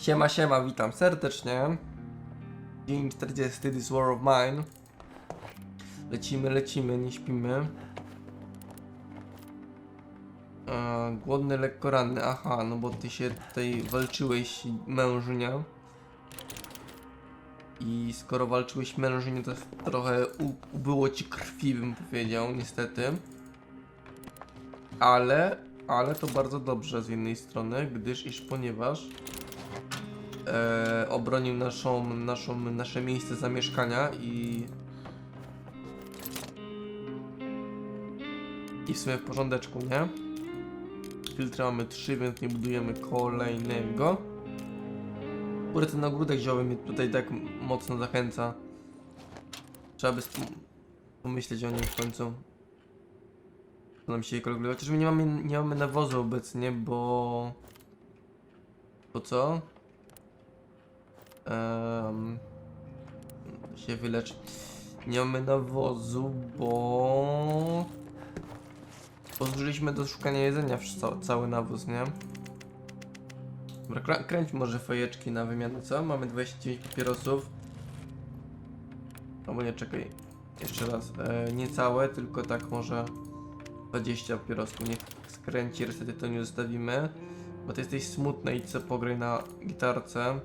Siema, siema, witam serdecznie. Dzień 40 This War of Mine. Lecimy, lecimy, nie śpimy. E, głodny, lekko ranny. Aha, no bo ty się tutaj walczyłeś mężnie. I skoro walczyłeś mężnie, to trochę ubyło ci krwi, bym powiedział, niestety. Ale, ale to bardzo dobrze z jednej strony, gdyż iż ponieważ e, obronił naszą, naszą, nasze miejsce zamieszkania i i w sumie w porządeczku, nie? Filtry mamy trzy, więc nie budujemy kolejnego. Kurde, ten ogródek zioły mnie tutaj tak mocno zachęca. Trzeba by pomyśleć o nim w końcu. Co nam się kalkuluje. Chociaż my nie mamy, nie mamy nawozu obecnie, bo... Bo co? Um, się wylecz. Nie mamy nawozu, bo... Bo do szukania jedzenia wsz- ca cały nawóz, nie? Dobra, krę- kręć może fajeczki na wymianę, co? Mamy 29 papierosów. Albo nie, czekaj. Jeszcze raz. E, nie całe, tylko tak może 20 papierosów. Niech skręci, resety to nie zostawimy. Bo ty jesteś smutny i co pograj na gitarce.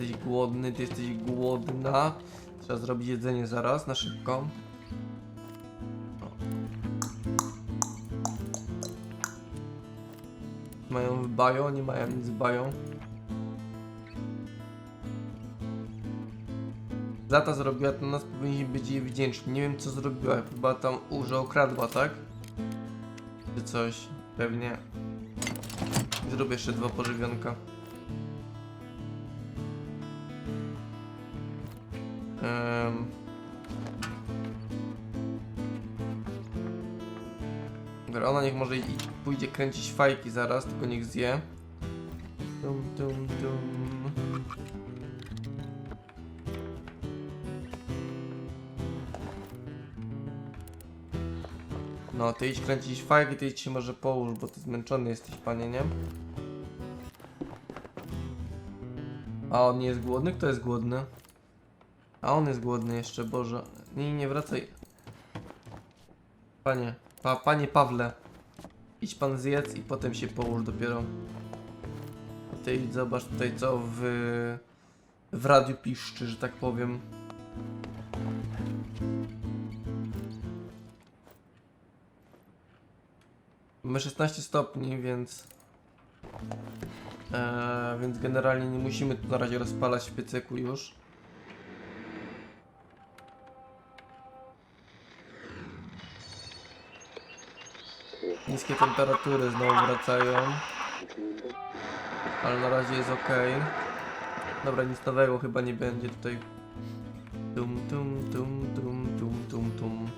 Jesteś głodny, ty jesteś głodna. Trzeba zrobić jedzenie zaraz, na szybko. Mają w nie mają nic w bajo. Zata zrobiła to nas, powinniśmy być jej wdzięczni. Nie wiem co zrobiła, chyba tam urze okradła, tak? Czy coś, pewnie. Zrobię jeszcze dwa pożywionka. Dobra, ona niech może i pójdzie kręcić fajki zaraz, tylko niech zje. Dum, dum, dum. No, ty idź kręcić fajki, ty idź się może połóż, bo ty zmęczony jesteś, panie, nie? A on nie jest głodny? Kto jest głodny? A on jest głodny jeszcze, Boże. Nie, nie wracaj. Panie, pa, panie Pawle. Idź pan zjedz i potem się połóż dopiero. Ty idź zobacz tutaj co w... W radiu piszczy, że tak powiem. Mamy 16 stopni, więc... Eee, więc generalnie nie musimy tu na razie rozpalać w piecyku już. Niskie temperatury znowu wracają. Ale na razie jest ok. Dobra, nic nowego chyba nie będzie tutaj. Tum tum tum tum tum tum tum.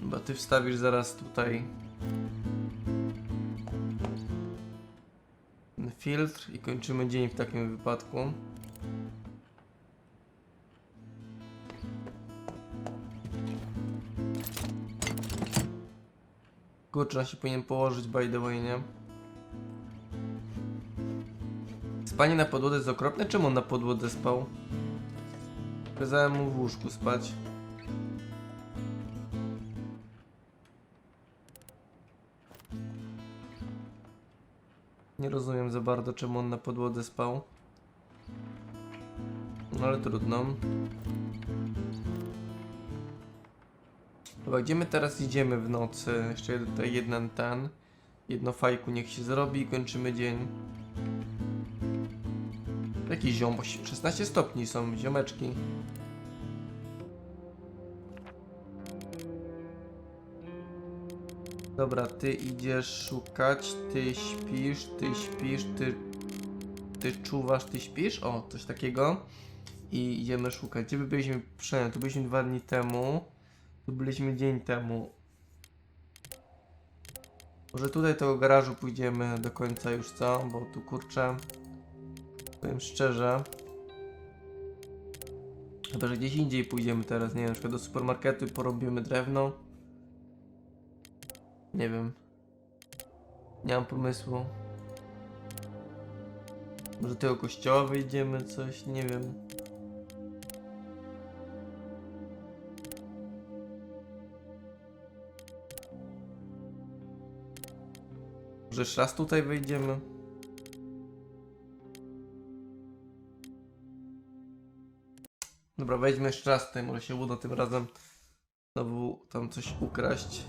Chyba ty wstawisz zaraz tutaj filtr i kończymy dzień w takim wypadku. Kurczę, on się powinien położyć by the way, nie? Spanie na podłodze jest okropne? Czemu on na podłodze spał? Kazałem mu w łóżku spać. Nie rozumiem za bardzo, czemu on na podłodze spał. No ale trudno. Dobra, gdzie my teraz idziemy w nocy? Jeszcze tutaj jeden ten. Jedno fajku niech się zrobi i kończymy dzień. Jaki ziom? Bo 16 stopni są, ziomeczki. Dobra, ty idziesz szukać, ty śpisz, ty śpisz, ty... Ty czuwasz, ty śpisz? O, coś takiego. I idziemy szukać. Gdzie by byliśmy przynajmniej? Tu byliśmy dwa dni temu. Tu byliśmy dzień temu. Może tutaj tego garażu pójdziemy do końca już, co? Bo tu kurczę... Powiem szczerze. Chyba, że gdzieś indziej pójdziemy teraz, nie wiem, na przykład do supermarketu i porobimy drewno. Nie wiem. Nie mam pomysłu. Może tego kościoła wyjdziemy, coś, nie wiem. Może jeszcze raz tutaj wejdziemy? Dobra, wejdźmy jeszcze raz tutaj, może się uda tym razem znowu tam coś ukraść.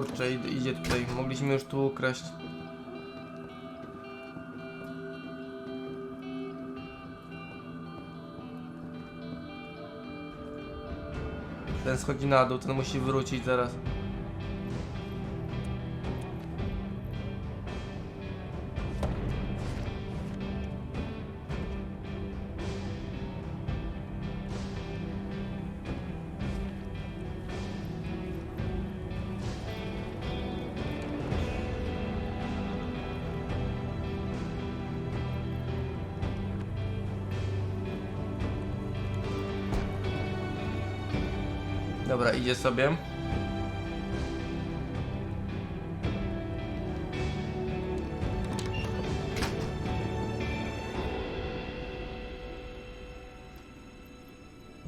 Kurczę, id- idzie tutaj. Mogliśmy już tu ukraść. Ten schodzi na dół, ten musi wrócić zaraz. Idzie sobie.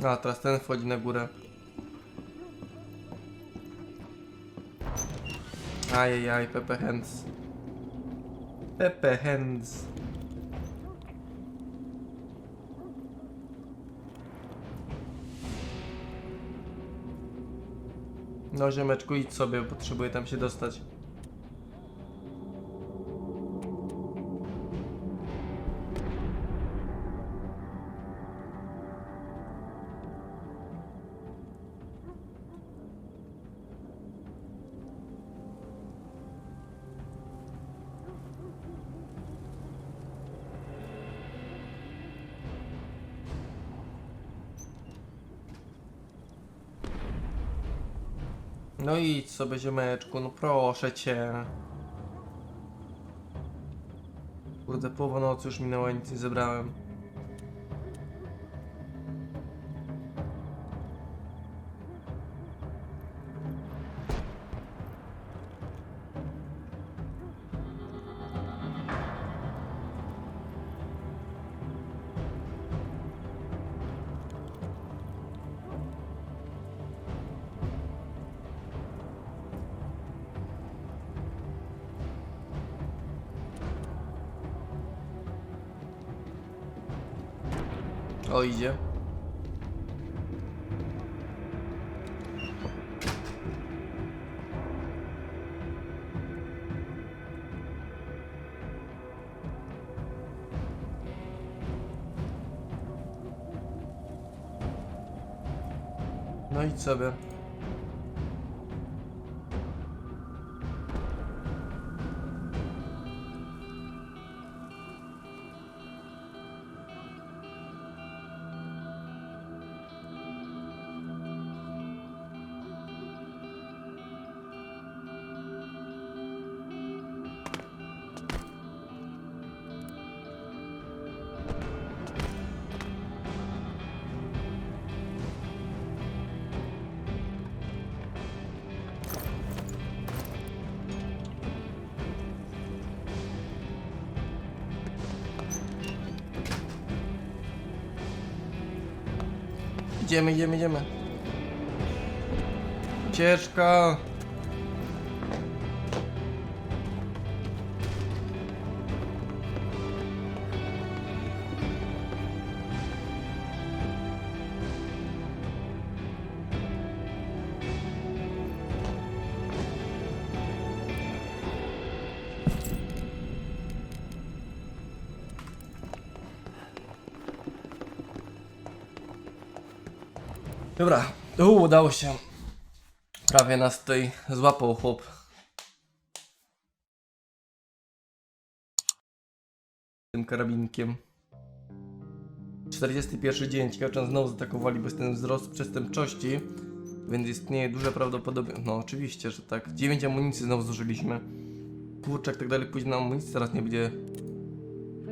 A, teraz ten wchodzi na górę. Ajajaj, Pepe Hands. Pepe Hands. No ziomeczku, idź sobie, potrzebuję tam się dostać. No idź sobie ziomeczku, no proszę cię. Kurde, połowa nocy już minęła, nic nie zebrałem. O, idzie. No idź sobie. Idziemy, idziemy, idziemy. Ucieczka! U, udało się. Prawie nas tutaj złapał chłop. Tym karabinkiem. 41 dzień. Ciekawe, znowu zaatakowali, bo jest ten wzrost przestępczości. Więc istnieje duże prawdopodobieństwo. No, oczywiście, że tak. 9 amunicji znowu zużyliśmy. Kurczę, jak tak dalej pójdzie na amunicję, teraz nie będzie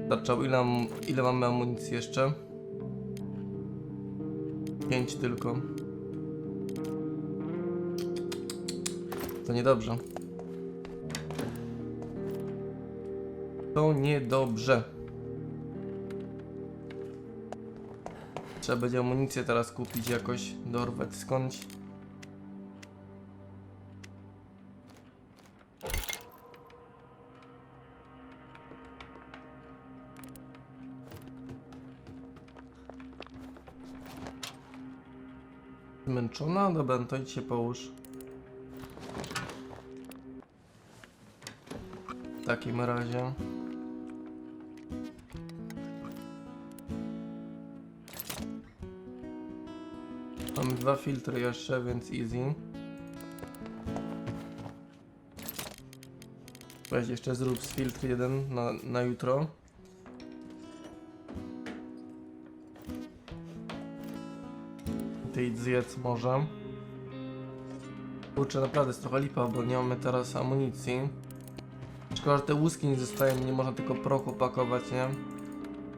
starczał. Ile, ile mamy amunicji jeszcze? 5 tylko. To niedobrze. To niedobrze. Trzeba będzie amunicję teraz kupić jakoś, dorwać skądś. Zmęczona? Dobra, to idź się połóż. Takim razie. Mam dwa filtry jeszcze, więc easy. Weź jeszcze zrób z filtr jeden na, na jutro. Ty idź zjedz może. Kurczę, naprawdę jest trochę lipa, bo nie mamy teraz amunicji. Szkoda, że te łuski nie zostają, nie można tylko prochu pakować, nie?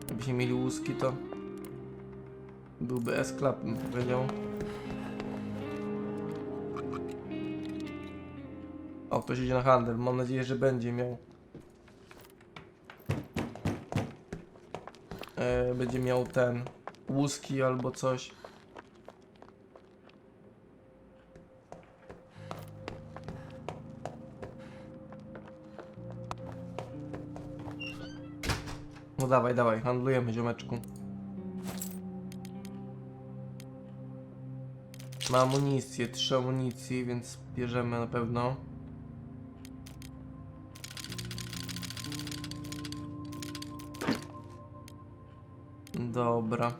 Jakbyśmy mieli łuski, to byłby S-Club, bym powiedział. O, ktoś idzie na handel. Mam nadzieję, że będzie miał. E, będzie miał ten. Łuski albo coś. No dawaj, dawaj, handlujemy ziomeczku. Ma amunicję, trzy amunicji, więc bierzemy na pewno. Dobra.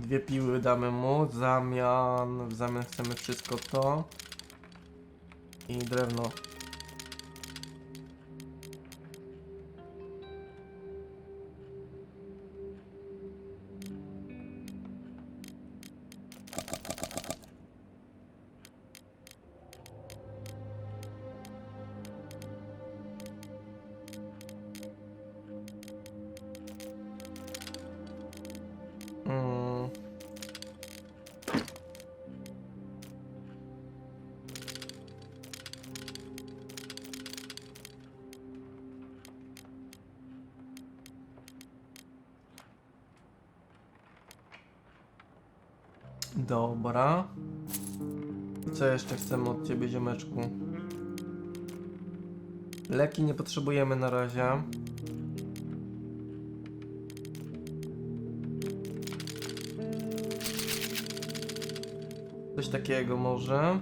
Dwie piły damy mu, w zamian, w zamian chcemy wszystko to. I drewno. Dobra. Co jeszcze chcemy od ciebie, ziomeczku? Leki nie potrzebujemy na razie. Coś takiego może.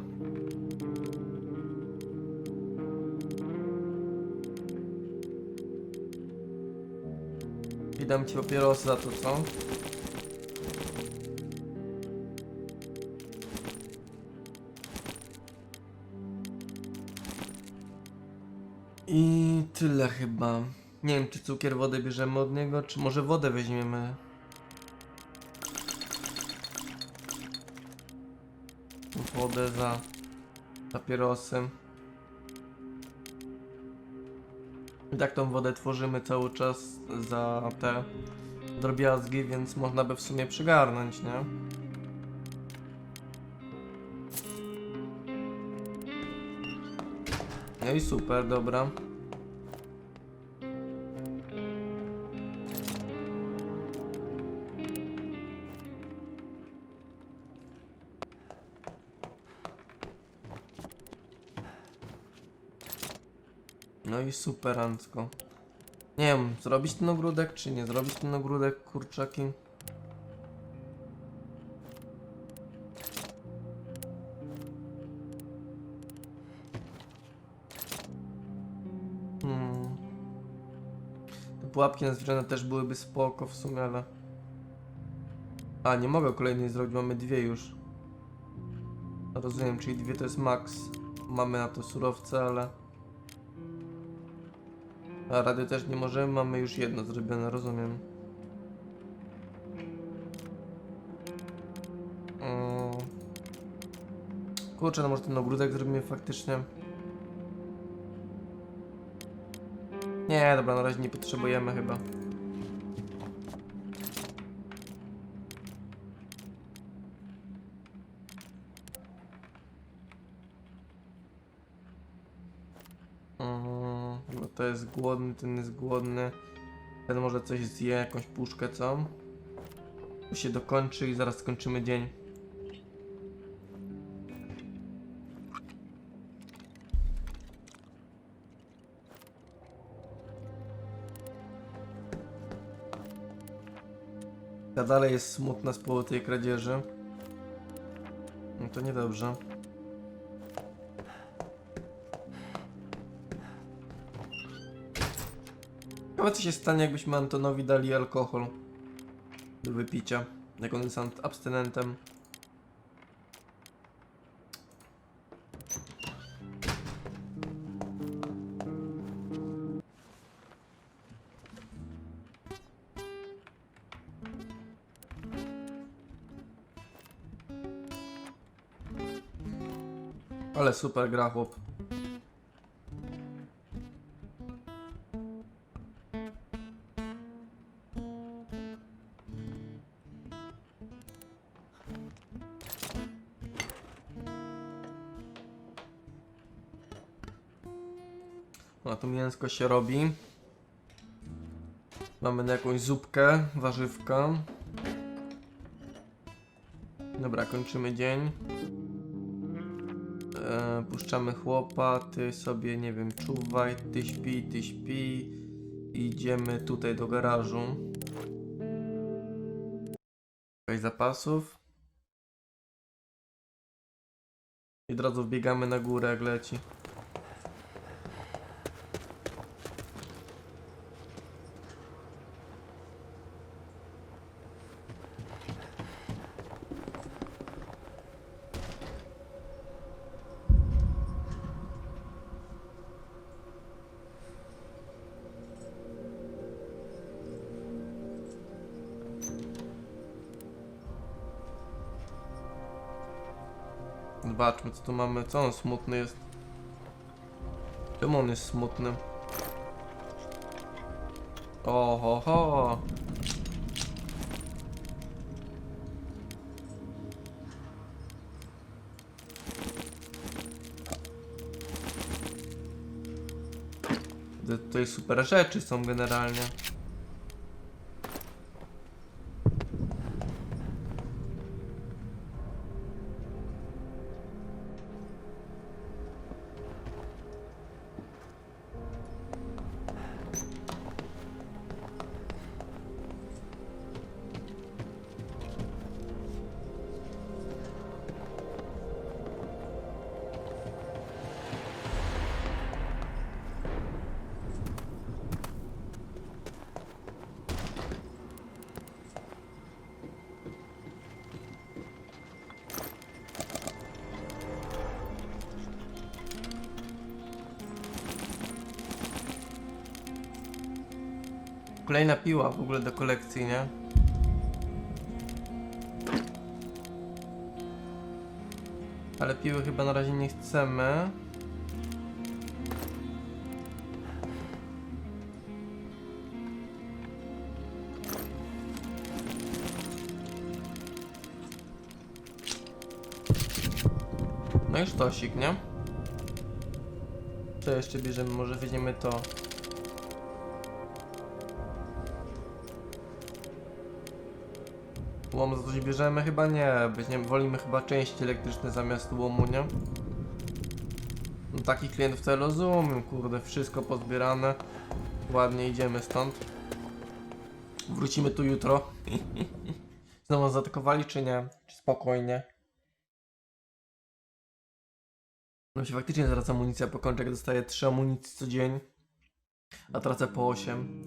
I dam ci papierosy za to, co? I tyle chyba. Nie wiem, czy cukier, wodę bierzemy od niego, czy może wodę weźmiemy. Wodę za papierosy. I tak tą wodę tworzymy cały czas za te drobiazgi, więc można by w sumie przygarnąć, nie? I super, dobra. No i superancko. Nie wiem, zrobić ten ogródek, czy nie zrobić ten ogródek, kurczaki? Te pułapki na zwierzęta też byłyby spoko w sumie, ale... A, nie mogę kolejnej zrobić, mamy dwie już. Rozumiem, czyli dwie to jest max. Mamy na to surowce, ale... A radio też nie możemy, mamy już jedno zrobione, rozumiem. Mm. Kurczę, no może ten ogródek zrobimy faktycznie. Nie, dobra, na razie nie potrzebujemy chyba. Mm, no to jest głodny, ten jest głodny. Ten może coś zje, jakąś puszkę, co? To się dokończy i zaraz skończymy dzień. Ta dalej jest smutna z powodu tej kradzieży. No to niedobrze. Ciekawe co się stanie jakbyśmy Antonowi dali alkohol do wypicia, jak on jest abstynentem. Ale super gra chłop. No tu mięsko się robi. Mamy jakąś zupkę, warzywka. Dobra, kończymy dzień. Puszczamy chłopa, ty sobie, nie wiem, czuwaj, ty śpi, ty śpi. Idziemy tutaj do garażu. Szukaj zapasów. I od razu wbiegamy na górę, jak leci. Zobaczmy co tu mamy. Co on smutny jest? Czemu on jest smutny? Oho ho. Tutaj super rzeczy są generalnie. Kolejna piła w ogóle do kolekcji, nie? Ale piły chyba na razie nie chcemy. No i sztosik, nie? Co jeszcze bierzemy? Może weźmiemy to. Łom za coś bierzemy? Chyba nie. Weźmiemy, wolimy chyba części elektryczne zamiast łomu, nie? No, takich klientów to rozumiem, kurde, wszystko pozbierane. Ładnie idziemy stąd. Wrócimy tu jutro. Znowu zaatakowali, czy nie? Czy spokojnie? No się faktycznie zaraz amunicja po kończek dostaję 3 amunicji co dzień, a tracę po 8.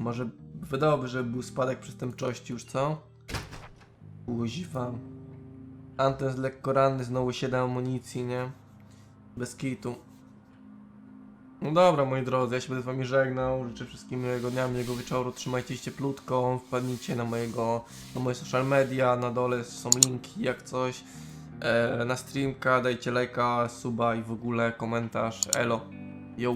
Może wydałoby, żeby był spadek przestępczości już, co? Kuźwa. Anten z lekko ranny, znowu 7 amunicji, nie? Bez kitu. No dobra, moi drodzy, ja się będę z wami żegnał. Życzę wszystkim miłego dnia, miłego wieczoru. Trzymajcie się cieplutko. Wpadnijcie na mojego, na moje social media. Na dole są linki, jak coś. E, na streamka, dajcie lajka, suba i w ogóle komentarz. Elo. Yo.